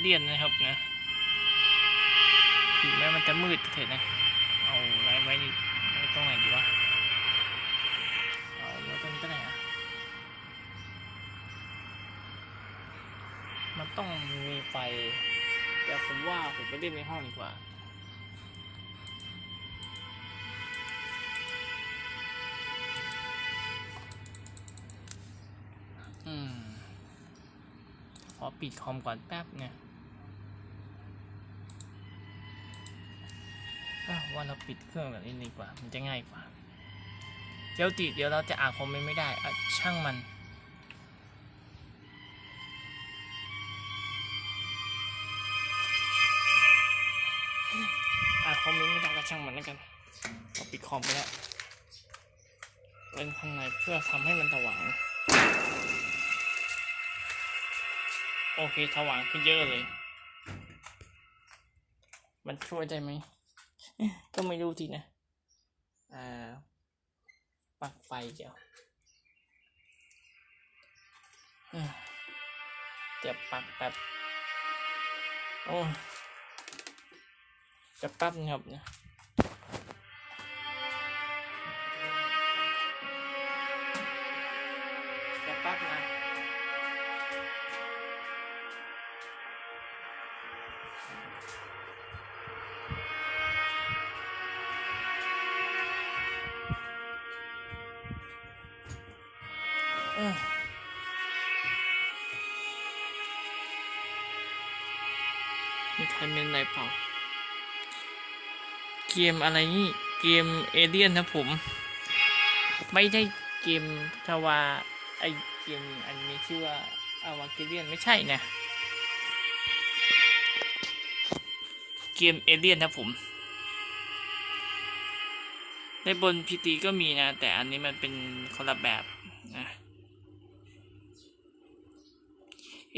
เลี่ยนนะครับนะถึงแม้มันจะมืดเถอะนะ เอาอะไรไว้ไว้ตรงไหนดีวะ เอาไว้ตรงนี้ก็ได้อะมันต้องมีไฟ แต่ผมว่าผมไปเล่นในห้องดีกว่า ปิดคอมก่อนแป๊บเนี่ยว่าเราปิดเครื่องแบบนี้ดีกว่า มันจะง่ายกว่าเดี๋ยวติดเดี๋ยวเราจะอ่านคอมเมนต์ไม่ได้อะช่างมันอ่านคอมเมนต์ไม่ได้ก็ช่างมันแล้วกันเราปิดคอมไปแล้วเป็นข้างในเพื่อทำให้มันสว่าง โอเคสว่างขึ้นเยอะเลย มันช่วยได้ไหม ก็ไม่รู้ทีนะ อ่าปลักไฟเดี๋ยวจะปลักแบบโอ้จะแป๊บนะครับเนี่ย มีใครเป็นอะไรเปล่า เกมอะไรนี่ เกมเอเลียนนะผม ไม่ได้เกมทวาไอเกมอันนี้ชื่อว่าอาวาเกเลียนไม่ใช่นะ เกมเอเลียนนะผม ในบนพีตีก็มีนะ แต่อันนี้มันเป็นคนละแบบนะ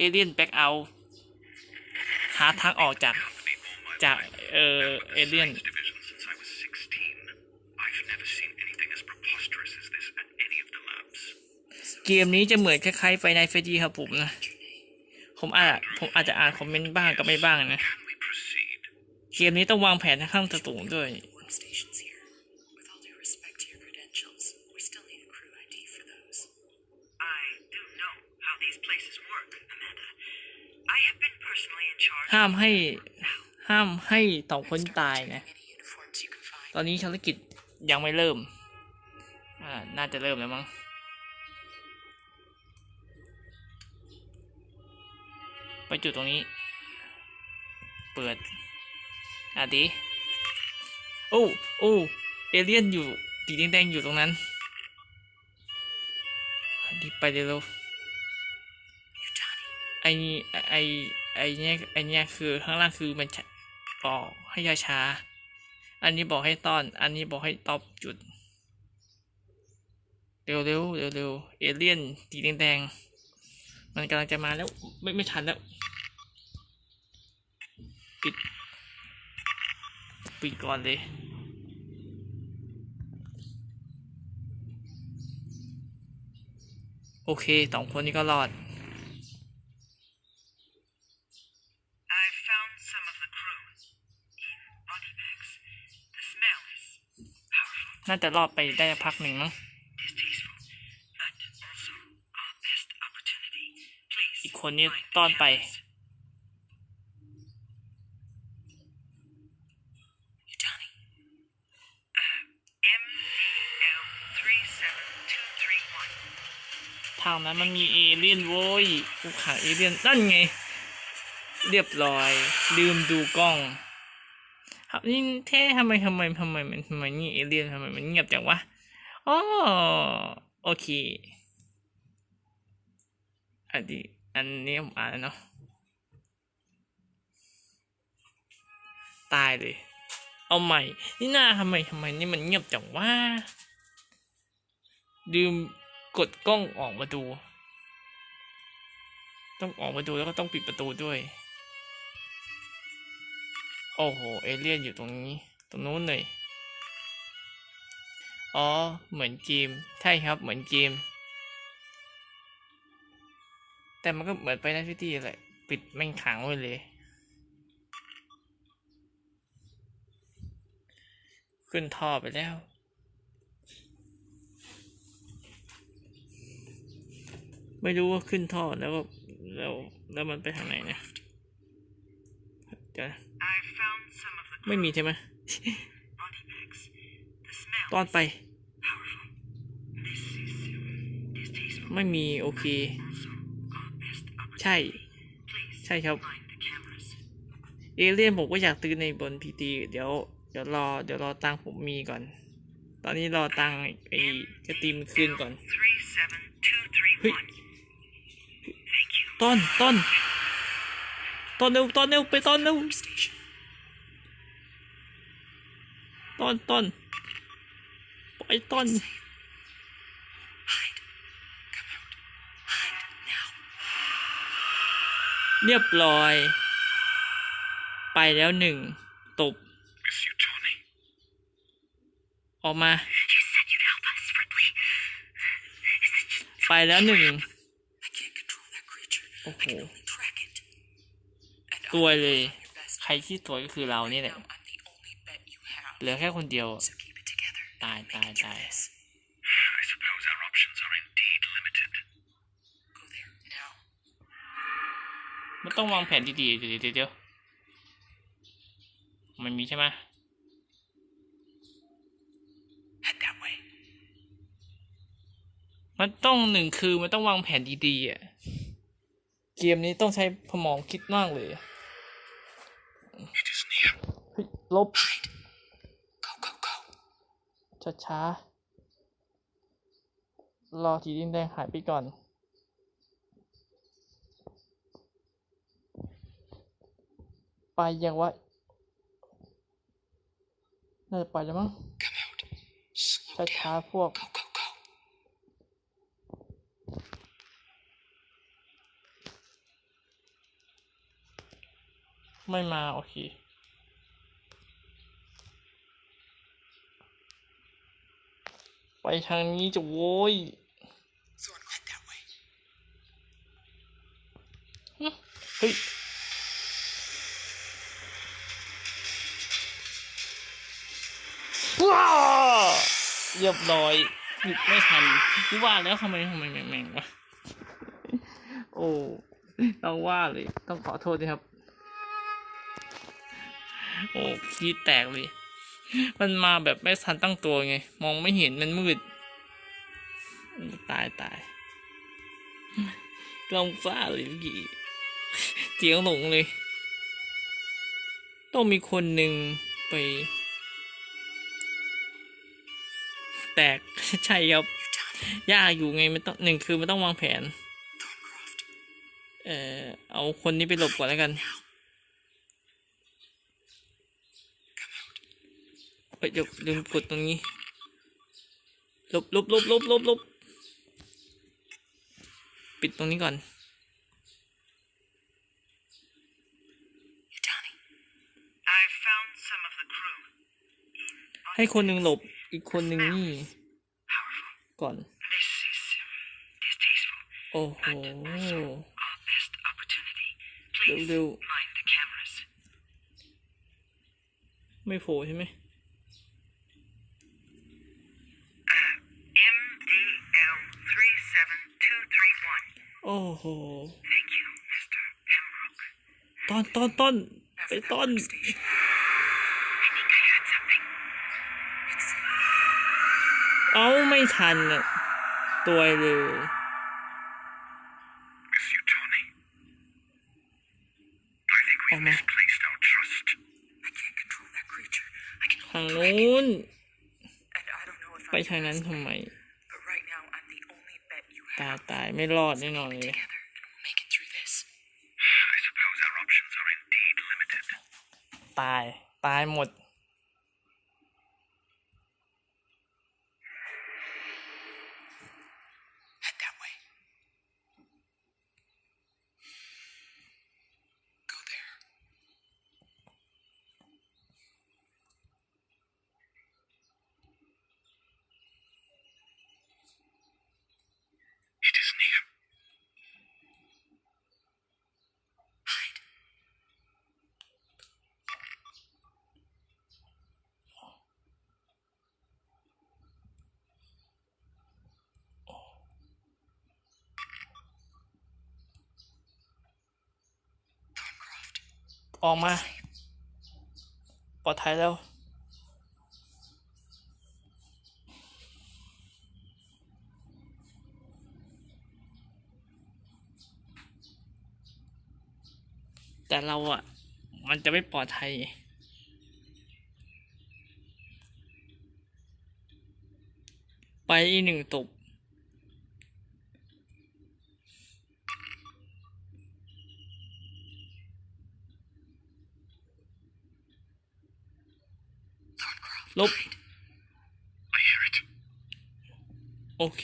เอเลียนแบ็กเอาหาทางออกจากจากเออเอเลียนเกมนี้จะเหมือนคล้ายๆไฟในเฟจีครับผมนะ ผมอาจผมอาจจะอ่านคอมเมนต์บ้างก็ไม่บ้างนะ เกมนี้ต้องวางแผนข้างสูงด้วย ห้ามให้ห้ามให้สองคนตายนะ ตอนนี้ภารกิจยังไม่เริ่ม อ่า น่าจะเริ่มแล้วมั้ง ไปจุดตรงนี้ เปิดอะดิโอ้โอ้เอเลี่ยนอยู่สีแดงๆอยู่ตรงนั้นดิไปเร็วไอ้ไอ้ ไอเนี่ยไอเนี่ยคือข้างล่างคือมันบอกให้ช้า อันนี้บอกให้ต้อน อันนี้บอกให้ตอบจุด เร็วเร็วเร็วเร็วเอเลี่ยนสีแดงๆมันกำลังจะมาแล้วไม่ไม่ทันแล้ว ปิดปิดก่อนเลยโอเคสองคนนี้ก็รอด น่าจะรอดไปได้พักหนึ่งมั้งอีกคนนี้ต้อนไป ทางนั้นมันมีเอเลี่ยนโว้ยกูขาเอเลี่ยนนั่นไง เรียบร้อย ลืมดูกล้อง ครับนี่เท่ทำไมทำไมทำไมมันทำไมนี่เอเลี่ยนทำไมมันเงียบจังวะอ๋อโอเคอันนี้อันนี้ผมอ่านแล้วเนาะตายเลย เอาใหม่ นี่หน้าทำไมทำไมนี่มันเงียบจังวะลืมกดกล้องออกมาดู ต้องออกมาดูแล้วก็ต้องปิดประตูด้วย โอ้โห เอเลี่ยนอยู่ตรงนี้ ตรงนู้นเลย อ๋อ เหมือนเกม ใช่ครับ เหมือนเกม แต่มันก็เหมือนไปในพิธีแหละไปปิดแม่งขังไว้เลย ขึ้นท่อไปแล้วไม่รู้ว่าขึ้นท่อแล้วก็แล้วแล้วมันไปทางไหนนะเดี๋ยว นะ I found some of the ไม่มีใช่ไหม body bags. The smell ตอนไป powerful. This is um, distasteful. ไม่มี โอเค Also, our best ใช่ opportunity. Please ใช่ครับ mind the cameras. เอเลี่ยนผมก็อยากตื้อในบนพีตีเดี๋ยว เดี๋ยวรอ เดี๋ยวรอตังค์ผมมีก่อน ตอนนี้รอตังค์ไอ้กระตีมนคืนก่อน Three seven two three Hey. one. Thank you. ต้น ต้น ต้นเร็วต้นเร็วไปต้นเร็ว ต้นต้นปล่อยต้นเรียบร้อย ไปแล้วหนึ่งตบ ออกมา ไปแล้วหนึ่งโอ้โหตัวเลย ใครที่ตัวก็คือเรานี่แหละ เหลือแค่คนเดียว So keep it together. Die, Make die, it through die. this. I suppose our options are indeed limited. Go there now. มันต้องวางแผนดีๆเดี๋ยวเดี๋ยวเดี๋ยวมันมีใช่ไหม Head that way. มันต้องหนึ่งคือมันต้องวางแผนดีๆอะ เกมนี้ต้องใช้สมองคิดมากเลยอะ It is near. เฮ้ยลบ Hide. Go, go, go. ช้าช้าๆ รอสีดินแดงหายไปก่อน ไปยังวะน่าจะไปแล้วมั้ง Come out. Slow ช้าช้า down. ๆพวก Go, go, go. ไม่มา โอเค ไปทางนี้จะโว้ย Zorn, head that way. เฮ้ยว้าวเรียบร้อยหยุดไม่ทันกูว่าแล้วทำไมทำไมแม่งๆวะโอ้ต้องว่าเลยต้องขอโทษด้วยครับ โอ้คีดแตกเลย มันมาแบบไม่ทันตั้งตัวไง มองไม่เห็นมันมืด ตายตายลองฟ้าเลยเมื่อกี้เจียงหลงเลย ต้องมีคนหนึ่งไป แตกใช่ครับยากอยู่ไงมันต้องหนึ่งคือมันต้องวางแผน เอ่อเอาคนนี้ไปหลบก่อนแล้วกัน เอ้ยเดี๋ยวลืมกดตรงนี้ ลบลบลบลบลบลบปิดตรงนี้ก่อน Yutani. I found some of the crew. In ให้คนหนึ่งหลบอีกคนหนึ่งนี่ powerful. ก่อน This is um, distasteful. โอ้โห Our best opportunity. เร็ว Please เร็ว mind the cameras. ไม่โผล่ใช่ไหม อ้โห Thank you, Mr. Pembroke. ต้นต้นต้นไป After that ต้น workstation. I think I heard something. It's เอาไม่ทันอะตัวเลย Miss you, Tawny. I think we've Oh, no. misplaced our trust. I can't control that creature. I can ทาง only track it. นู้น And I don't know if ไป I'm ทาง your นั้น best ทำไมาย have. ตายไม่รอดแน่นอน Keep เล it ย together, and we'll make it through this. I suppose our options are indeed limited. ตาย ตายหมด ออกมา ปลอดภัยแล้วแต่เราอะมันจะไม่ปลอดภัย ไปอีกหนึ่งตบ ลบ โอเค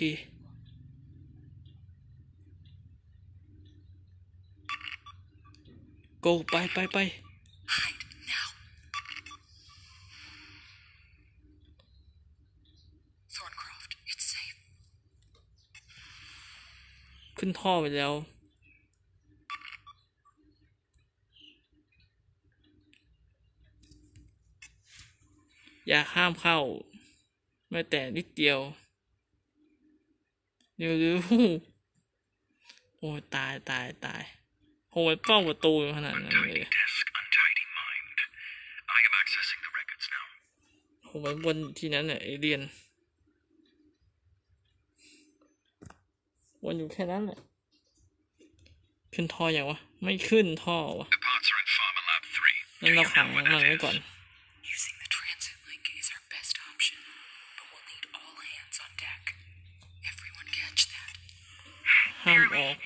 โกไปไปไปขึ้นท่อไปแล้ว อย่าห้ามเข้าแม้แต่นิดเดียวเดี๋ยวดูโอ้ยตายตายตายโหยเป้าประตูขนาดนั้นเลย Untidy desk, untidy mind. I am accessing the records now. โหยบนที่นั้นเนี่ยเอเลียนวนอยู่แค่นั้นแหละขึ้นท่ออย่างวะ ไม่ขึ้นท่อวะงั้นเราขังมันไว้ก่อน Using the transit link is our best option, but we'll need all hands on deck. Everyone catch that. ห้ามออก Meet you at the transit link.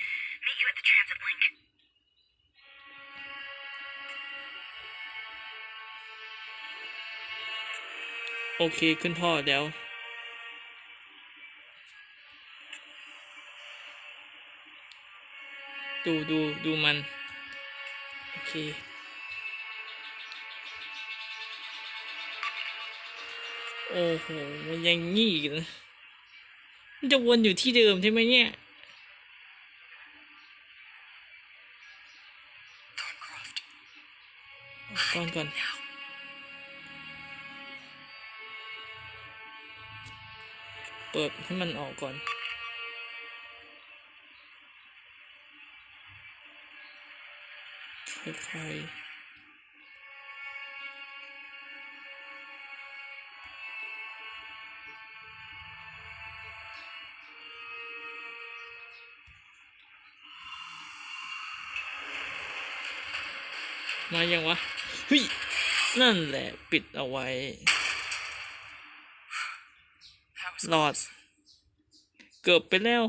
โอเค ขึ้นท่อแล้วดูดูดูมัน โอเค โอ้โห มันยังงี้นะมันจะวนอยู่ที่เดิมใช่ไหมเนี่ย ก่อนก่อนเปิดให้มันออกก่อน ค่อยๆมายังวะ ฮ้ย นั่นแหละ ปิดเอาไว้ That was หลอด เกือบไปแล้ว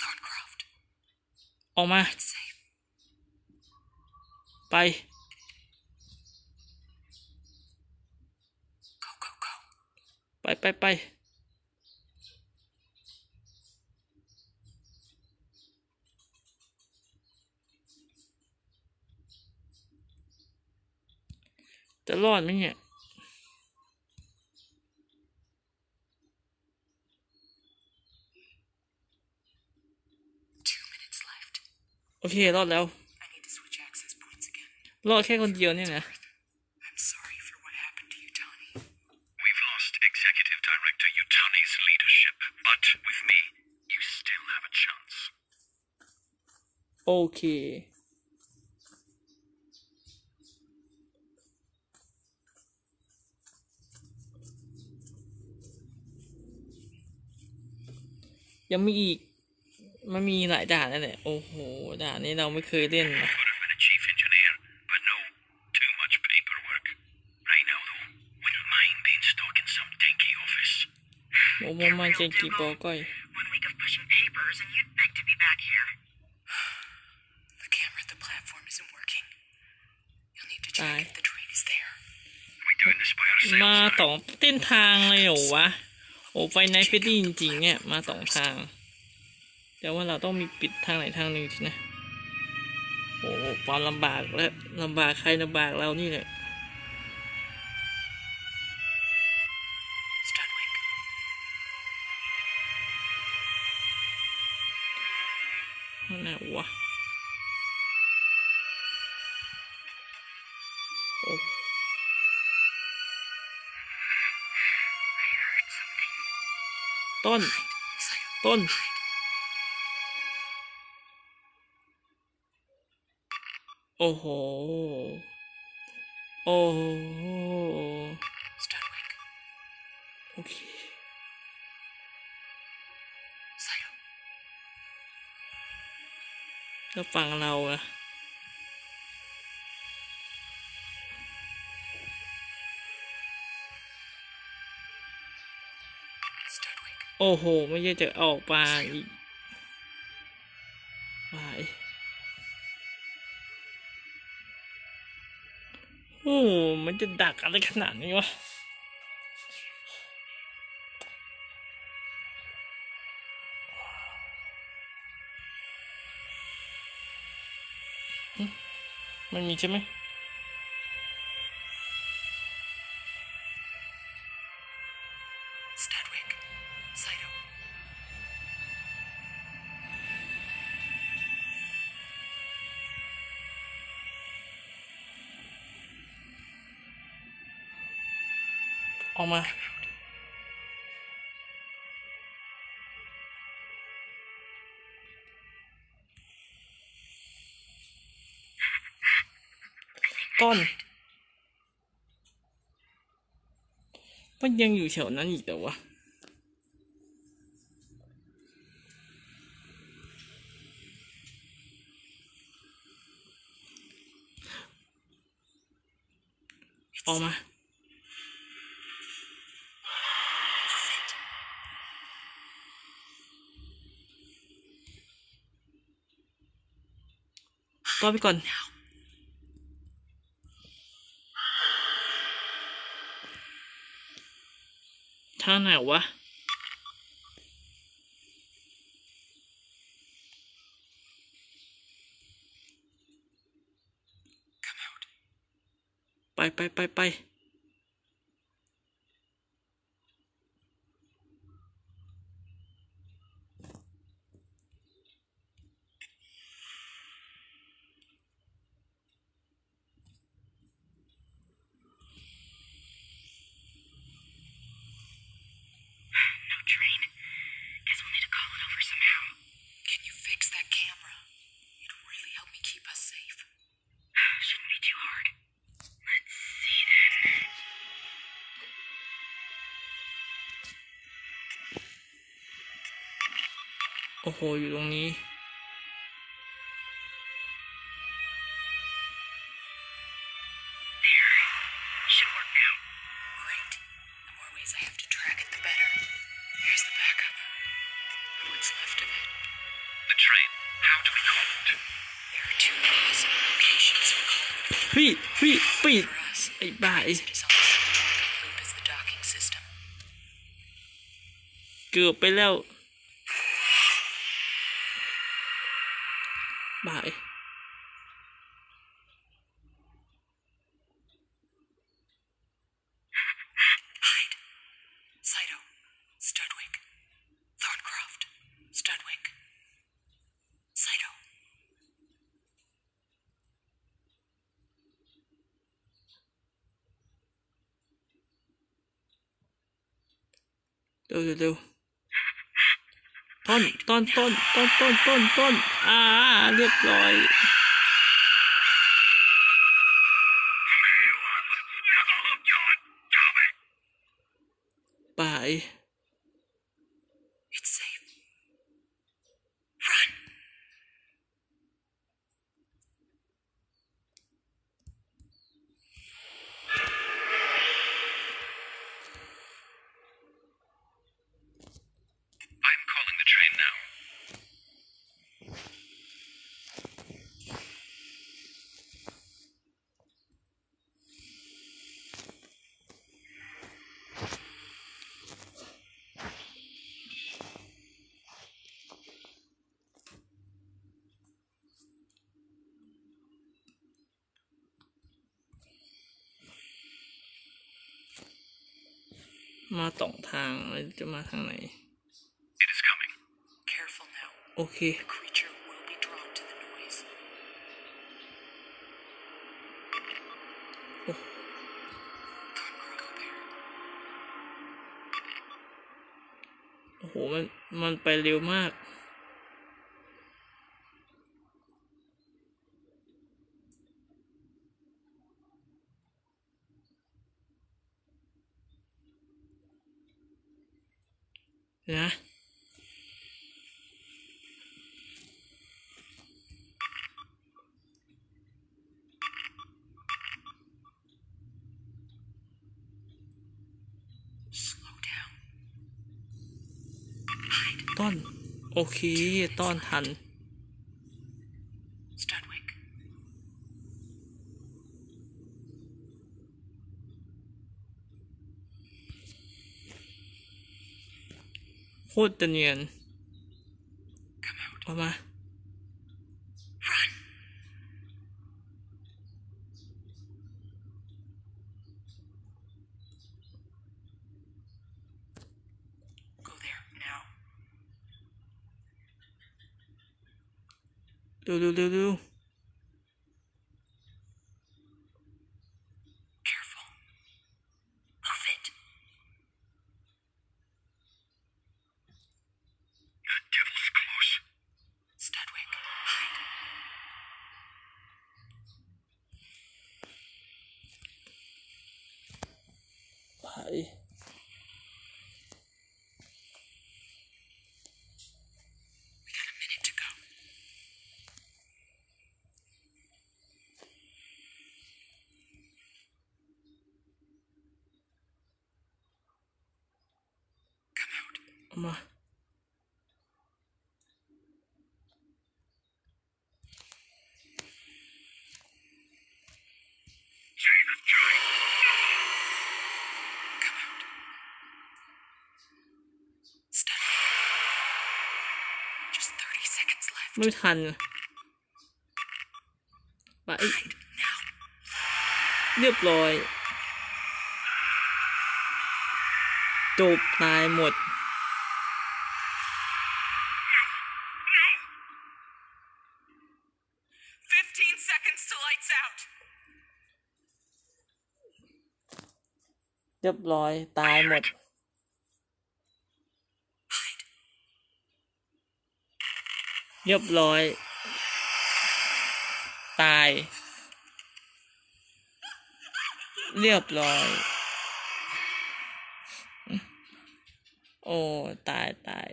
Thorncroft, ออกมา it's safe. ไป Go, go, go. ไป ไปไป จะรอดไหมเนี่ย Two minutes left. โอเค รอดแล้ว I need to switch access points again. รอดแค่คนเดียวเนี่ยนะ I'm ยังมีอีก มันมีหลายด่านนั่นแหละ โอ้โห ด่านนี้เราไม่เคยเล่นนะ Could have been a chief engineer, but no, too much paperwork. Right now, though, wouldn't mind being stuck in some dinky office. โมโมมันเจนกีปอก้อย One week of pushing papers, and you'd beg to be back here. The camera at the platform isn't working. You'll need to check Bye. if the train is there. We're doing this by ourselves. มา now. สองเต้นทางเลยเหรอวะ โอ้ไฟไนท์เฟดดี้จริง ๆ เนี่ย มาสองทาง แต่ว่าเราต้องมีปิดทางไหนทางหนึ่งทีนะโอ้ความลำบากและลำบากใครลำบากเรานี่แหละ Studwig, ข้างไหนวะ ต้น ต้น โอ้โห โอ้โหโอเคแล้วฟังเราอะ โอ้โห ไม่ใช่จะออกมาอีกไปโอ้โหมันจะดักอะไรขนาดนี้วะมันมีใช่ไหม ออกมา ต้น มันยังอยู่แถวนั้นอีกแต่วะออกมา ตัวไปก่อน now. ทางไหนวะไปไปไปไป บ้าไอ้ It is on the same locking loop as the docking system. เกือบไปแล้ว บาย Hyde. Saito. Studwick. Thorncroft. Studwick. Saito. เร็วเร็วเร็ว ต้นต้นต้นต้นต้นต้นต้นอ่า เรียบร้อยไป Damn it! บาย It's safe. Run. I'm calling the train now. มาสองทางแล้วจะมาทางไหน It is coming. Careful now. โอเค The creature will be drawn to the noise. Oh. Thorncroft there. โอ้โห มัน มันไปเร็วมาก นะ Slow down. ต้น โอ เค ต้อนทัน Studwick. โคตรจะเนียน Come out. ออกมา Run. Go there now. เร็วเร็วเร็วเร็ว Careful. Move it. The devil's close. Studwick, hide. ไไม่ทันไป Hide now. เรียบร้อย จบตายหมด15 seconds to lights out. เรียบร้อย ตายหมด เรียบร้อย ตาย เรียบร้อย โอ้ ตายตาย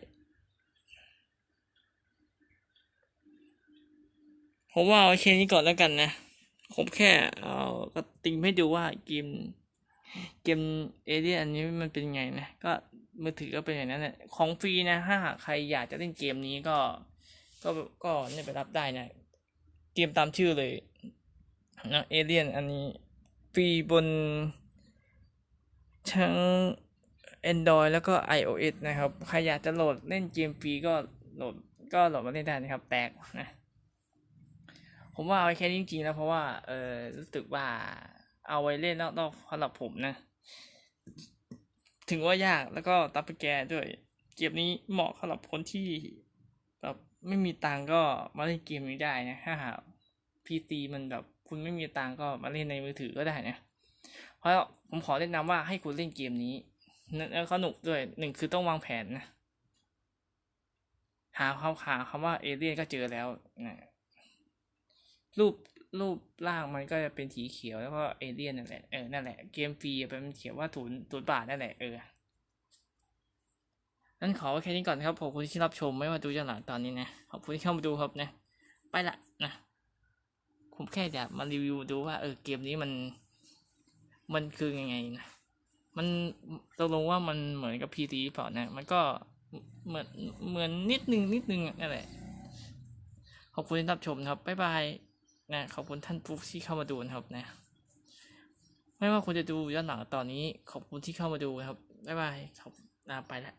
ผมว่าเอาแค่นี้ก่อนแล้วกันนะ ผมแค่เอากระติงให้ดูว่าเกมเกมเอเดียอันนี้มันเป็นไงนะ ก็มือถือก็เป็นอย่างนั้นแหละของฟรีนะ ถ้าหากใครอยากจะเล่นเกมนี้ก็ ก็ก็เนี่ยไปรับได้นะเกมตามชื่อเลยนะเอเลียนอันนี้ฟรีบนทั้ง Android แล้วก็ iOS นะครับ ใครอยากจะโหลดเล่นเกมฟรีก็โหลดก็โหลดมาเล่นได้นะครับ แตกนะ ผมว่าเอาไว้แค่นี้จริงๆนะเพราะว่า เออรู้สึกว่าเอาไว้เล่นนอกๆสำหรับผมนะ ถึงว่ายากแล้วก็ตับไปแกด้วย เกมนี้เหมาะสำหรับคนที่ ไม่มีตังก็มาเล่นเกมนี้ได้นะถ้าหาพีซีมันแบบคุณไม่มีตังก็มาเล่นในมือถือก็ได้นะเพราะผมขอแนะนำว่าให้คุณเล่นเกมนี้แล้วสนุกด้วยหนึ่งคือต้องวางแผนนะหาคำหาคำว่าเอเลียนก็เจอแล้วนะรูปรูปร่างมันก็จะเป็นสีเขียวแล้วก็เอเลียนนั่นแหละเออนั่นแหละเกมฟรีเป็นเขียนว่าศูนย์ศูนย์บาทนั่นแหละเออ งั้นขอแค่นี้ก่อนครับขอบคุณที่รับชมไม่ว่าดูย้อนหลังตอนนี้นะขอบคุณที่เข้ามาดูครับนะ ไปละนะผมแค่อยามารีวิวดูว่าเออเกมนี้มันมันคือยังไงนะมันตกลงว่ามันเหมือนกับพีซีเปล่านะ มันก็เหมือนเหมือนนิดนึงนิดนึงนั่นแหละขอบคุณที่รับชมครับบ๊ายบายนะขอบคุณท่านปุ๊กที่เข้ามาดูนะครับนะ ไม่ว่าคุณจะดูย้อนหลังตอนนี้ ขอบคุณที่เข้ามาดูครับบ๊ายบายขอบลาไปละ